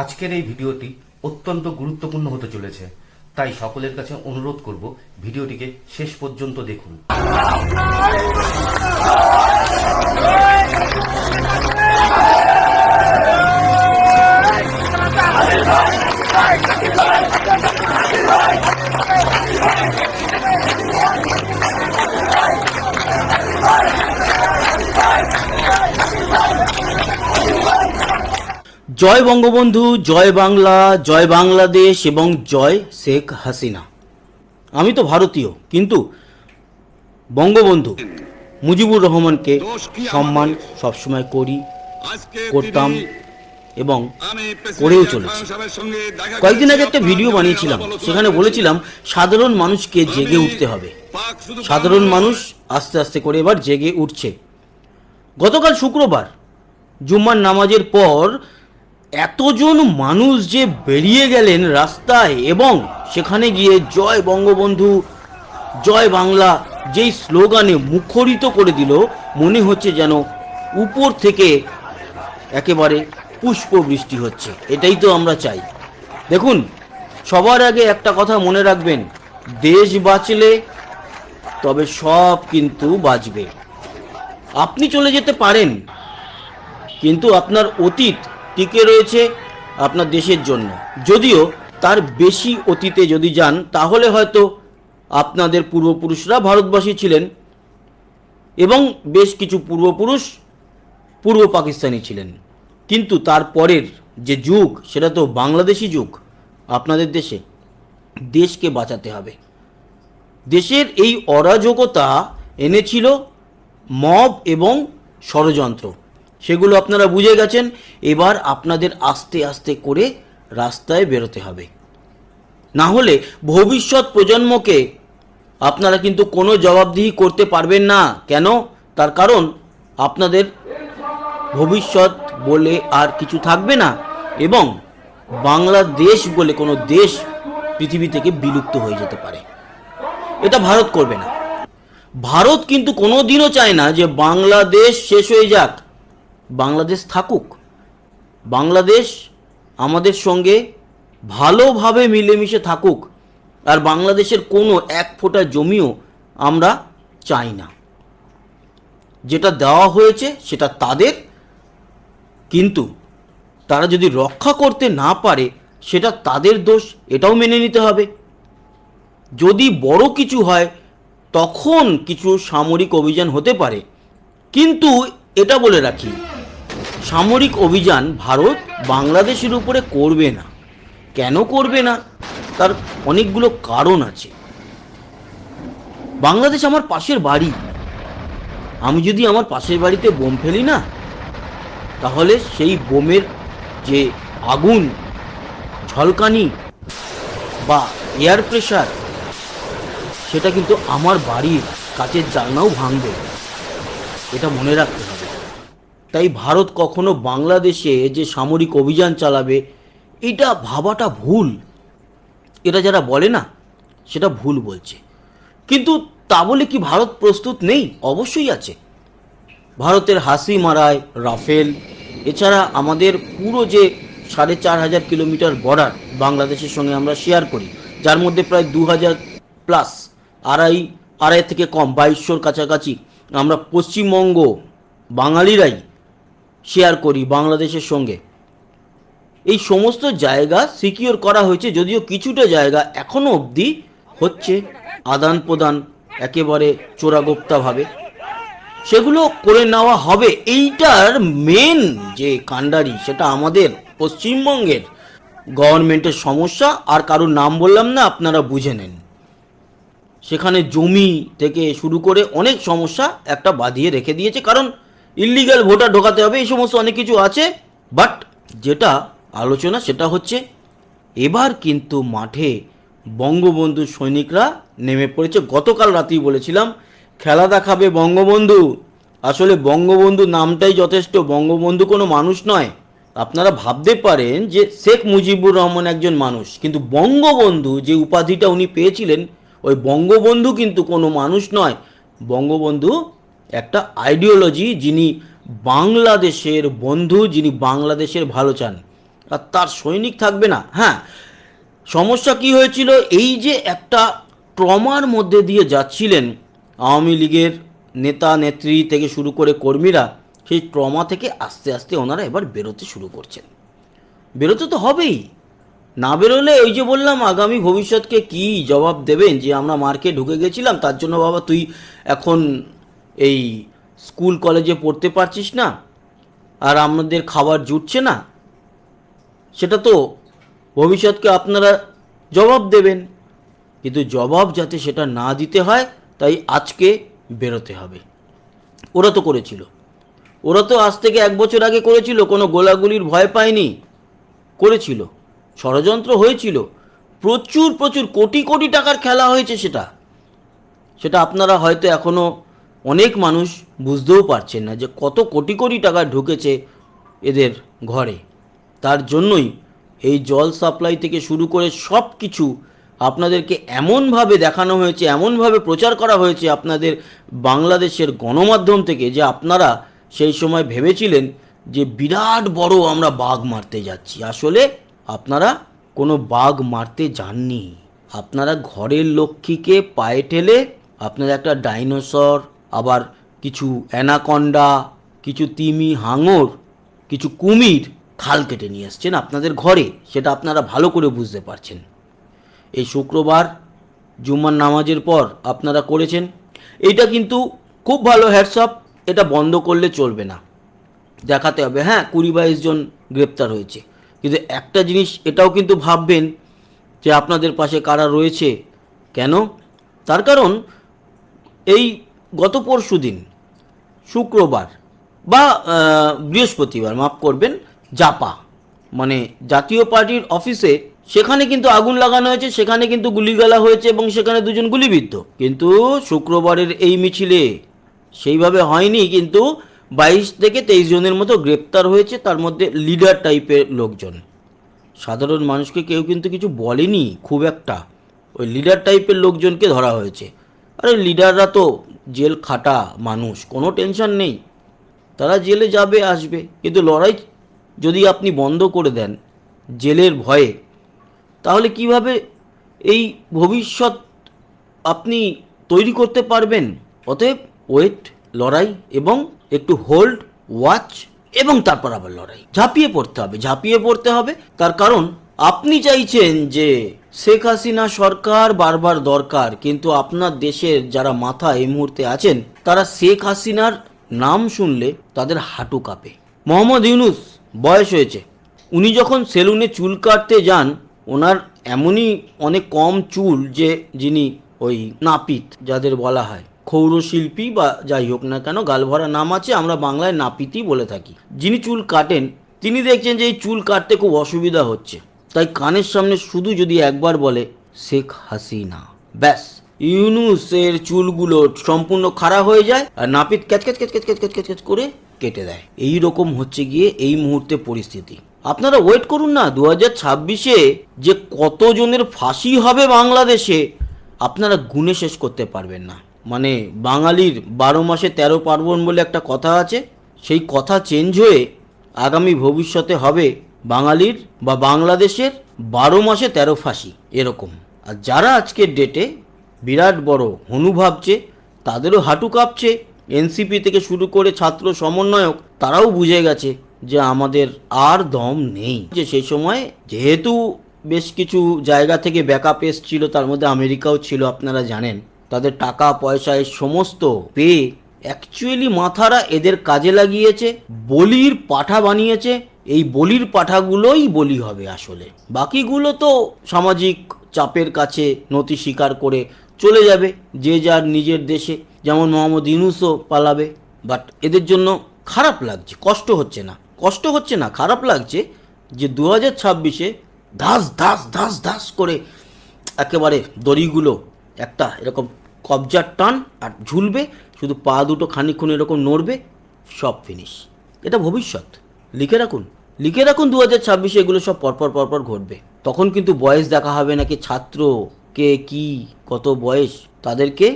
আজকের এই ভিডিওটি অত্যন্ত গুরুত্বপূর্ণ হতে চলেছে, তাই সকলের কাছে অনুরোধ করব ভিডিওটিকে শেষ পর্যন্ত দেখুন। জয় বঙ্গবন্ধু জয় বাংলা জয় বাংলাদেশ এবং জয় শেখ হাসিনা। আমি তো ভারতীয় কিন্তু বঙ্গবন্ধু মুজিবুর রহমানকে সম্মান সবসময় করি করতাম এবং করেও চলেছি। কয়েকদিন আগে একটা ভিডিও বানিয়েছিলাম সেখানে বলেছিলাম সাধারণ মানুষকে জেগে উঠতে হবে। সাধারণ মানুষ আস্তে আস্তে করে এবার জেগে উঠছে। গতকাল শুক্রবার জুম্মার নামাজের পর এতজন মানুষ যে বেরিয়ে গেলেন রাস্তায় এবং সেখানে গিয়ে জয় বঙ্গবন্ধু, জয় বাংলা যেই স্লোগানে মুখরিত করে দিল, মনে হচ্ছে যেন উপর থেকে একেবারে পুষ্প বৃষ্টি হচ্ছে। এটাই তো আমরা চাই। দেখুন, সবার আগে একটা কথা মনে রাখবেন, দেশ বাঁচলে তবে সব কিন্তু বাঁচবে। আপনি চলে যেতে পারেন, কিন্তু আপনার অতীত টিকে রয়েছে আপনার দেশের জন্য। যদিও তার বেশি অতীতে যদি যান, তাহলে হয়তো আপনাদের পূর্বপুরুষরা ভারতবাসী ছিলেন এবং বেশ কিছু পূর্বপুরুষ পূর্ব পাকিস্তানি ছিলেন। কিন্তু তারপরের যে যুগ, সেটা তো বাংলাদেশি যুগ, আপনাদের দেশে দেশকে বাঁচাতে হবে। দেশের এই অরাজকতা এনেছিল মব এবং ষড়যন্ত্র। সেগুলো আপনারা বুঝে গেছেন, এবার আপনাদের আস্তে আস্তে করে রাস্তায় বেরোতে হবে। না হলে ভবিষ্যৎ প্রজন্মকে আপনারা কিন্তু কোনো জবাবদিহি করতে পারবেন না। কেন? তার কারণ আপনাদের ভবিষ্যৎ বলে আর কিছু থাকবে না এবং বাংলাদেশ বলে কোনো দেশ পৃথিবী থেকে বিলুপ্ত হয়ে যেতে পারে। এটা ভারত করবে না। ভারত কিন্তু কোনো দিনও চায় না যে বাংলাদেশ শেষ হয়ে যাক। বাংলাদেশ থাকুক, বাংলাদেশ আমাদের সঙ্গে ভালোভাবে মিলেমিশে থাকুক, আর বাংলাদেশের কোনো এক ফোঁটা জমিও আমরা চাই না। যেটা দেওয়া হয়েছে সেটা তাদের, কিন্তু তারা যদি রক্ষা করতে না পারে, সেটা তাদের দোষ, এটাও মেনে নিতে হবে। যদি বড় কিছু হয়, তখন কিছু সামরিক অভিযান হতে পারে। কিন্তু এটা বলে রাখি সামরিক অভিযান ভারত বাংলাদেশের উপরে করবে না। কেন করবে না? তার অনেকগুলো কারণ আছে। বাংলাদেশ আমার পাশের বাড়ি। আমি যদি আমার পাশের বাড়িতে বোম ফেলি না, তাহলে সেই বোমের যে আগুন, ঝলকানি বা এয়ার প্রেশার সেটা কিন্তু আমার বাড়ির কাচের জানলাও ভাঙবে। এটা মনে রাখতে তাই ভারত কখনো বাংলাদেশে যে সামরিক অভিযান চালাবে, এটা ভাবাটা ভুল। এটা যারা বলে না, সেটা ভুল বলছে। কিন্তু তা বলে কি ভারত প্রস্তুত নেই? অবশ্যই আছে। ভারতের হাসি মারায় রাফেল। এছাড়া আমাদের পুরো যে সাড়ে চার হাজার কিলোমিটার বর্ডার বাংলাদেশের সঙ্গে আমরা শেয়ার করি, যার মধ্যে প্রায় দু হাজার প্লাস আড়াই আড়াই থেকে কম, বাইশশোর কাছাকাছি আমরা পশ্চিমবঙ্গ বাঙালিরাই শেয়ার করি বাংলাদেশের সঙ্গে। এই সমস্ত জায়গা সিকিওর করা হয়েছে যদিও কিছুটা জায়গা এখনও অবধি হচ্ছে আদান প্রদান একেবারে চোরাগোপ্তাভাবে সেগুলো করে নেওয়া হবে। এইটার মেন যে কাণ্ডারি সেটা আমাদের পশ্চিমবঙ্গের গভর্নমেন্টের সমস্যা। আর কারোর নাম বললাম না, আপনারা বুঝে নেন। সেখানে জমি থেকে শুরু করে অনেক সমস্যা একটা বাঁধিয়ে রেখে দিয়েছে। কারণ ইলিগাল ভোটার ঢোকাতে হবে, এই সমস্ত অনেক কিছু আছে বাট যেটা আলোচনা সেটা হচ্ছে, এবার কিন্তু মাঠে বঙ্গবন্ধু সৈনিকরা নেমে পড়েছে। গতকাল রাতেই বলেছিলাম, খেলা দেখাবে বঙ্গবন্ধু। আসলে বঙ্গবন্ধু নামটাই যথেষ্ট, বঙ্গবন্ধু কোনো মানুষ নয়। আপনারা ভাবতে পারেন যে শেখ মুজিবুর রহমান একজন মানুষ, কিন্তু বঙ্গবন্ধু যে উপাধিটা উনি পেয়েছিলেন, ওই বঙ্গবন্ধু কিন্তু কোনো মানুষ নয়। বঙ্গবন্ধু একটা আইডিওলজি যিনি বাংলাদেশের বন্ধু, যিনি বাংলাদেশের ভালো চান। আর তার সৈনিক থাকবে না। হ্যাঁ সমস্যা কি হয়েছিল? এই যে একটা ট্রমার মধ্যে দিয়ে যাচ্ছিলেন আওয়ামী লীগের নেতা, নেত্রী থেকে শুরু করে কর্মীরা, সেই ট্রমা থেকে আস্তে আস্তে ওনারা এবার বেরোতে শুরু করছেন। বেরোতে তো হবেই। না বেরোলে ওই যে বললাম, আগামী ভবিষ্যৎকে কি জবাব দেবেন? যে আমরা মার্কে ঢুকে গেছিলাম, তার জন্য বাবা তুই এখন এই স্কুল কলেজে পড়তে পারছিস না আর আমাদের খাবার জুটছে না, সেটা তো ভবিষ্যৎকে আপনারা জবাব দেবেন। কিন্তু জবাব যাতে সেটা না দিতে হয়, তাই আজকে বেরোতে হবে। ওরা তো করেছিল। ওরা তো আজ থেকে এক বছর আগে করেছিল, কোনো গোলাগুলির ভয় পায়নি। করেছিল। ষড়যন্ত্র হয়েছিল। প্রচুর প্রচুর কোটি কোটি টাকার খেলা হয়েছে সেটা। সেটা আপনারা হয়তো এখনও অনেক মানুষ বুঝতেও পারছেন না যে কত কোটি কোটি টাকা ঢুকেছে এদের ঘরে। তার জন্যই এই জল সাপ্লাই থেকে শুরু করে সব কিছু আপনাদেরকে এমনভাবে দেখানো হয়েছে, এমনভাবে প্রচার করা হয়েছে আপনাদের বাংলাদেশের গণমাধ্যম থেকে যে আপনারা সেই সময় ভেবেছিলেন যে বিরাট বড় আমরা বাঘ মারতে যাচ্ছি। আসলে আপনারা কোনো বাঘ মারতে যাননি। আপনারা ঘরের লক্ষ্মীকে পায়ে ঠেলে আপনারা একটা ডাইনোসর আবার কিছু অ্যানাকন্ডা, কিছু তিমি হাঙর, কিছু কুমির খাল কেটে নিয়ে এসছেন আপনাদের ঘরে, সেটা আপনারা ভালো করে বুঝতে পারছেন। এই শুক্রবার জুম্মার নামাজের পর আপনারা করেছেন। এটা কিন্তু খুব ভালো হ্যাটসঅ্যাপ এটা বন্ধ করলে চলবে না। দেখাতে হবে হ্যাঁ কুড়ি বাইশ জন গ্রেপ্তার হয়েছে। কিন্তু একটা জিনিস এটাও কিন্তু ভাববেন যে আপনাদের পাশে কারা রয়েছে। কেন? তার কারণ এই গত পরশু দিন, শুক্রবার বা বৃহস্পতিবার, মাফ করবেন, জাপা মানে জাতীয় পার্টির অফিসে সেখানে কিন্তু আগুন লাগানো হয়েছে, সেখানে কিন্তু গুলিগালা হয়েছে এবং সেখানে দুজন গুলিবিদ্ধ। কিন্তু শুক্রবারের এই মিছিলে সেইভাবে হয়নি, কিন্তু বাইশ থেকে তেইশ জনের মতো গ্রেপ্তার হয়েছে, তার মধ্যে লিডার টাইপের লোকজন। সাধারণ মানুষকে কেউ কিন্তু কিছু বলেনি, খুব একটা। ওই লিডার টাইপের লোকজনকে ধরা হয়েছে। আরে লিডাররা তো জেল খাটা মানুষ, কোনো টেনশন নেই। তারা জেলে যাবে, আসবে। কিন্তু লড়াই যদি আপনি বন্ধ করে দেন জেলের ভয়ে, তাহলে কীভাবে এই ভবিষ্যৎ আপনি তৈরি করতে পারবেন? অতএব ওয়েট লড়াই এবং একটু হোল্ড ওয়াচ এবং তারপর আবার লড়াই। ঝাঁপিয়ে পড়তে হবে, ঝাঁপিয়ে পড়তে হবে। তার কারণ আপনি চাইছেন যে শেখ হাসিনা সরকার বারবার দরকার, কিন্তু আপনার দেশের যারা মাথা এই মুহূর্তে আছেন, তারা শেখ হাসিনার নাম শুনলে তাদের হাঁটু কাঁপে। মোহাম্মদ ইউনুস বয়স হয়েছে। উনি যখন সেলুনে চুল কাটতে যান, ওনার এমনই অনেক কম চুল যে যিনি ওই নাপিত, যাদের বলা হয়। ক্ষৌরশিল্পী বা যাই হোক না কেন গালভরা নাম আছে, আমরা বাংলায় নাপিতই বলে থাকি। যিনি চুল কাটেন, তিনি দেখছেন যে এই চুল কাটতে খুব অসুবিধা হচ্ছে। তাই কানের সামনে শুধু যদি একবার বলে, শেখ হাসিনা। ব্যাস। ইউনুসের চুলগুলো সম্পূর্ণ খাড়া হয়ে যায় আর নাপিত ক্যাচ ক্যাচ ক্যাচ ক্যাচ ক্যাচ ক্যাচ ক্যাচ করে কেটে দেয়। এই রকম হচ্ছে গিয়ে এই মুহূর্তে পরিস্থিতি। আপনারা ওয়েট করুন না দু হাজার ছাব্বিশে যে কতজনের ফাঁসি হবে বাংলাদেশে, আপনারা গুনে শেষ করতে পারবেন না। মানে বাঙালির বারো মাসে তেরো পার্বণ বলে একটা কথা আছে, সেই কথা চেঞ্জ হয়ে আগামী ভবিষ্যতে হবে বাঙালির বা বাংলাদেশের বারো মাসে তেরো ফাঁসি, এরকম। আর যারা আজকের ডেটে বিরাট বড় হনু ভাবছে, তাদেরও হাঁটু কাঁপছে এনসিপি থেকে শুরু করে ছাত্র সমন্বয়ক, তারাও বুঝে গেছে যে আমাদের আর দম নেই। যে সেই সময় যেহেতু বেশ কিছু জায়গা থেকে ব্যাকআপ এসছিল, তার মধ্যে আমেরিকাও ছিল, আপনারা জানেন। তাদের টাকা, পয়সা, এই সমস্ত পেয়ে অ্যাকচুয়ালি মাথারা এদের কাজে লাগিয়েছে, বলির পাঠা বানিয়েছে এই বলির পাঠাগুলোই বলি হবে আসলে। বাকিগুলো তো সামাজিক চাপের কাছে নতি স্বীকার করে চলে যাবে, যে যার নিজের দেশে। যেমন মোহাম্মদ ইউনুসও পালাবে বাট এদের জন্য খারাপ লাগছে, কষ্ট হচ্ছে না। কষ্ট হচ্ছে না, খারাপ লাগছে যে দু হাজার ছাব্বিশে ধাস ধাস ধাস ধাস করে একেবারে দড়িগুলো একটা এরকম কবজার টান আর ঝুলবে, শুধু পা দুটো খানিক্ষণ এরকম নড়বে, সব ফিনিশ এটা ভবিষ্যৎ। লিখে রাখুন। লিখে রাখুন দু হাজার ছাব্বিশে এগুলো সব পরপর পরপর ঘটবে। তখন কিন্তু বয়স দেখা হবে নাকি ছাত্র, কে, কি, কত বয়স, তাদেরকে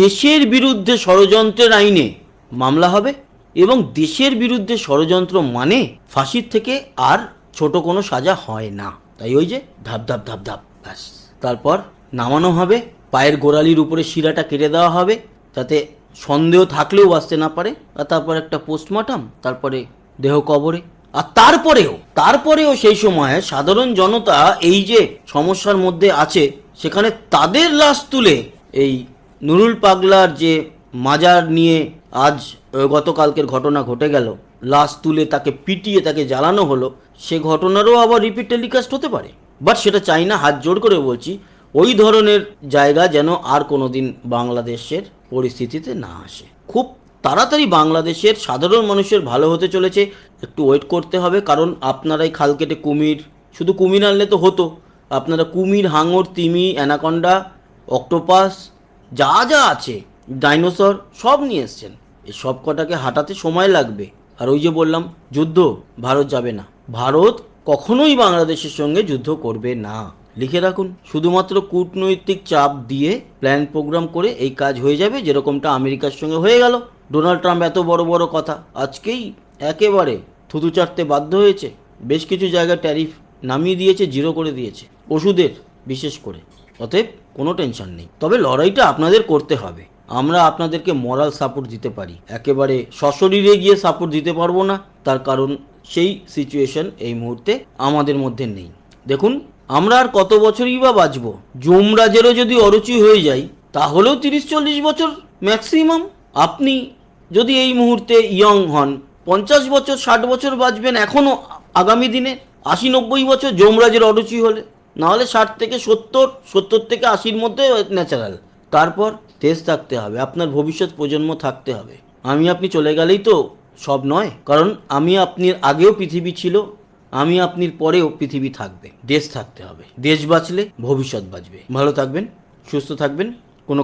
দেশের বিরুদ্ধে ষড়যন্ত্রের আইনে মামলা হবে এবং দেশের বিরুদ্ধে ষড়যন্ত্র মানে ফাঁসির থেকে আর ছোট কোনো সাজা হয় না। তাই ওই যে ধাপ ধাপ ধাপ ধাপ, ব্যাস। তারপর নামানো হবে, পায়ের গোড়ালির উপরে শিরাটা কেটে দেওয়া হবে, যাতে সন্দেহ থাকলেও বাঁচতে না পারে। আর তারপর একটা পোস্টমর্টম, তারপরে দেহ কবরে। আর তারপরেও তারপরেও সেই সময় সাধারণ জনতা এই যে সমস্যার মধ্যে আছে, সেখানে তাদের লাশ তুলে এই নুরুল পাগলার যে মাজার নিয়ে আজ গতকালকের ঘটনা ঘটে গেল, লাশ তুলে তাকে পিটিয়ে তাকে জ্বালানো হলো, সে ঘটনারও আবার রিপিট টেলিকাস্ট হতে পারে। বাট সেটা চাই না, হাত জোর করে বলছি, ওই ধরনের জায়গা যেন আর কোনোদিন বাংলাদেশের পরিস্থিতিতে না আসে। খুব তাড়াতাড়ি বাংলাদেশের সাধারণ মানুষের ভালো হতে চলেছে। একটু ওয়েট করতে হবে, কারণ আপনারাই খাল কেটে কুমির, শুধু কুমির আনলে তো হতো। আপনারা কুমির, হাঙর, তিমি, অ্যানাকন্ডা, অক্টোপাস, যা যা আছে, ডাইনোসর, সব নিয়ে এসছেন। এই সব কটাকে হাঁটাতে সময় লাগবে। আর ওই যে বললাম, যুদ্ধ, ভারত যাবে না। ভারত কখনোই বাংলাদেশের সঙ্গে যুদ্ধ করবে না। লিখে রাখুন, শুধুমাত্র কূটনৈতিক চাপ দিয়ে প্ল্যান প্রোগ্রাম করে এই কাজ হয়ে যাবে, যেরকমটা আমেরিকার সঙ্গে হয়ে গেল। ডোনাল্ড ট্রাম্প এত বড় বড় কথা, আজকেই একেবারে থুতু চাটতে বাধ্য হয়েছে। বেশ কিছু জায়গায় ট্যারিফ নামিয়ে দিয়েছে, জিরো করে দিয়েছে, ওষুধের বিশেষ করে। অতএব কোনো টেনশন নেই। তবে লড়াইটা আপনাদের করতে হবে। আমরা আপনাদেরকে মরাল সাপোর্ট দিতে পারি। একেবারে সশরীরে গিয়ে সাপোর্ট দিতে পারব না। তার কারণ সেই সিচুয়েশন এই মুহূর্তে আমাদের মধ্যে নেই। দেখুন, আমরা আর কত বছরই বা বাঁচবো? যমরাজেরও যদি অরুচি হয়ে যায়, তাহলেও তিরিশ চল্লিশ বছর ম্যাক্সিমাম আপনি যদি এই মুহূর্তে ইয়ং হন, পঞ্চাশ বছর, ষাট বছর বাঁচবেন এখনও আগামী দিনে, আশি, নব্বই বছর যমরাজের অরুচি হলে। নাহলে ষাট থেকে সত্তর সত্তর থেকে আশির মধ্যে ন্যাচারাল তারপর দেশ থাকতে হবে, আপনার ভবিষ্যৎ প্রজন্ম থাকতে হবে। আমি, আপনি চলে গেলেই তো সব নয়, কারণ আমি আপনির আগেও পৃথিবী ছিল, আমি আপনির পরেও পৃথিবী থাকবে, দেশ থাকতে হবে। দেশ বাঁচলে ভবিষ্যৎ বাঁচবে। ভালো থাকবেন, সুস্থ থাকবেন, কোনো